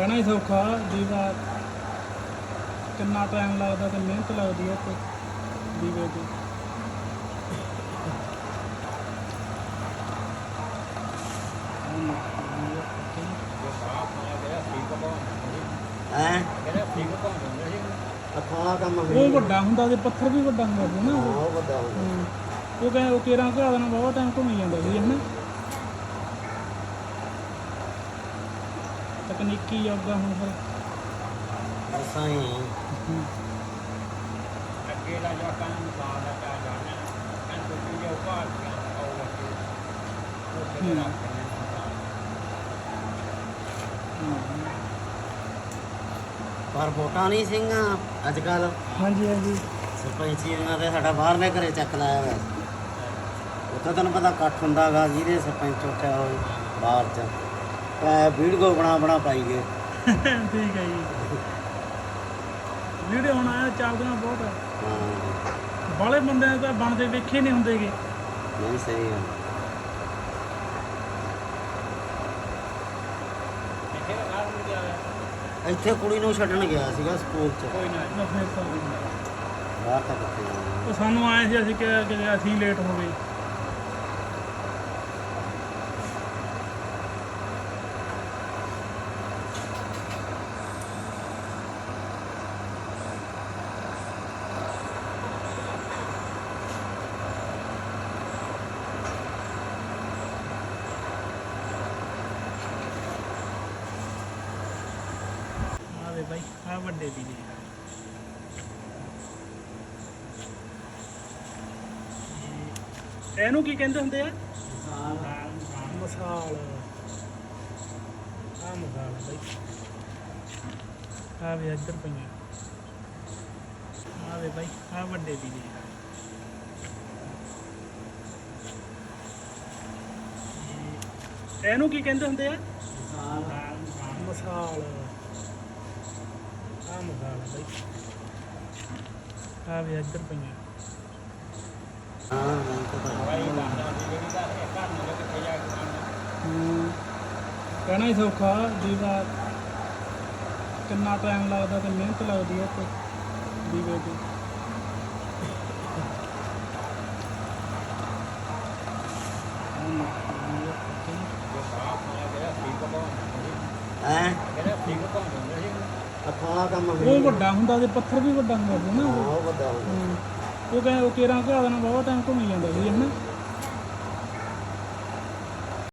ਕਹਿਣਾ ਹੀ ਸੌਖਾ ਦੀਵਾ ਕਿੰਨਾ ਟਾਈਮ ਲੱਗਦਾ ਤੇ ਮਿਹਨਤ ਲੱਗਦੀ ਹੈ ਤੇ ਦੀਵੇ ਦੀ ਹੈ? ਅਖਾ ਕੰਮ ਉਹ ਵੱਡਾ ਹੁੰਦਾ ਤੇ ਪੱਥਰ ਵੀ ਵੱਡਾ ਹੁੰਦਾ ਸੀ ਨਾ ਹਾਂ ਉਹ। ਉਹ ਵੱਡਾ ਹੁੰਦਾ। ਹਮ, ਉਹ ਕਹਿੰਦੇ ਉਹ ਕੇਰਾਂ ਘਾ ਦੇਣਾ ਬਹੁਤ ਟਾਈਮ ਘੁੰਮੀ ਜਾਂਦਾ ਸੀ ਹਨਾ ਤਕਨੀਕੀ ਯੋਗਾ ਹੁਣ ਫਿਰ ਅਸਾਂ ਹੀ ਅੱਗੇ ਦਾ ਜੋ ਕੰਮ ਮਿਸਾਲ ਦਾ ਕਿਆ ਜਾਣਾ ਕੰਨ ਕੋਈ ਜੋ ਭਾਲ ਕੇ ਆਉ ਵਰਤੇ ਉਹ ਕਿਹਦੇ ਰੱਖ ਕੇ ਪਰ ਵੋਟਾਂ ਨਹੀਂ ਸਿੰਘਾਂ ਅੱਜ ਕੱਲ ਹਾਂਜੀ। ਹਾਂਜੀ ਸਰਪੰਚੀਆਂ ਦੇ ਸਾਡਾ ਬਾਹਰਲੇ ਘਰੇ ਚੱਕ ਲਾਇਆ ਹੋਇਆ। ਉੱਥੇ ਤੈਨੂੰ ਪਤਾ ਇਕੱਠ ਹੁੰਦਾਗਾ ਜਿਹਦੇ ਸਰਪੰਚ ਉੱਠਿਆ ਹੋਵੇ ਬਾਹਰ ਚ। ਐ ਵੀਡੀਓ ਬਣਾ ਬਣਾ ਪਾਈ ਗਏ। ਠੀਕ ਹੈ ਜੀ। ਵੀਡੀਓ ਹੁਣ ਆਇਆ ਚੱਲਦੀਆਂ ਬਹੁਤ। ਹਾਂ। ਬਾਲੇ ਬੰਦਿਆਂ ਤਾਂ ਬਣਦੇ ਵੇਖੇ ਨਹੀਂ ਹੁੰਦੇਗੇ ਨਹੀਂ ਸਹੀ ਗੱਲ। ਇੱਥੇ ਕੁੜੀ ਨੂੰ ਛੱਡਣ ਗਿਆ ਸੀਗਾ ਸਕੂਲ ਚ। ਕੋਈ ਨਾ ਬਾਹਰ ਤੱਕ ਉਹ ਸਾਨੂੰ ਆਏ ਸੀ ਅਸੀਂ ਕਿ ਅਸੀਂ ਲੇਟ ਹੋ ਗਏ। ਬਾਈ ਆ ਵੱਡੇ ਦੀ ਜੀ ਇਹਨੂੰ ਕੀ ਕਹਿੰਦੇ ਹੁੰਦੇ ਆ? ਮਸਾਲ। ਆ ਮਸਾਲ ਬਈ। ਆ ਵੀ ਇੱਧਰ ਪਈਆਂ। ਆ ਵੇ ਬਈ ਆ ਵੱਡੇ ਦੀ ਜੀ ਇਹਨੂੰ ਕੀ ਕਹਿੰਦੇ ਹੁੰਦੇ ਆ? ਮਸਾਲ। ਆ ਮਸਾਲ ਆ ਬਈ ਆ ਵੀ ਇੱਧਰ ਪਈਆਂ ਹਾਂ ਮੈਨੂੰ ਪਤਾ ਭਾਈ ਕਰਦਾ ਸੀ ਜਿਹੜੀ ਦਾ ਇਹ ਘਰ ਨੂੰ ਕਿੱਥੇ ਜਾ ਹੀ ਦੀ ਉਹ ਵੱਡਾ ਹੁੰਦਾ ਤੇ ਪੱਥਰ ਵੀ ਵੱਡਾ ਹੁੰਦਾ ਸੀ ਨਾ ਉਹ। ਉਹ ਵੱਡਾ ਹੁੰਦਾ। ਹਮ, ਉਹ ਕਹਿੰਦੇ ਉਹ ਕੇਰਾਂ ਘਾ ਦੇਣਾ ਬਹੁਤ ਟਾਈਮ ਘੁੰਮੀ ਜਾਂਦਾ ਸੀ ਹਨਾ?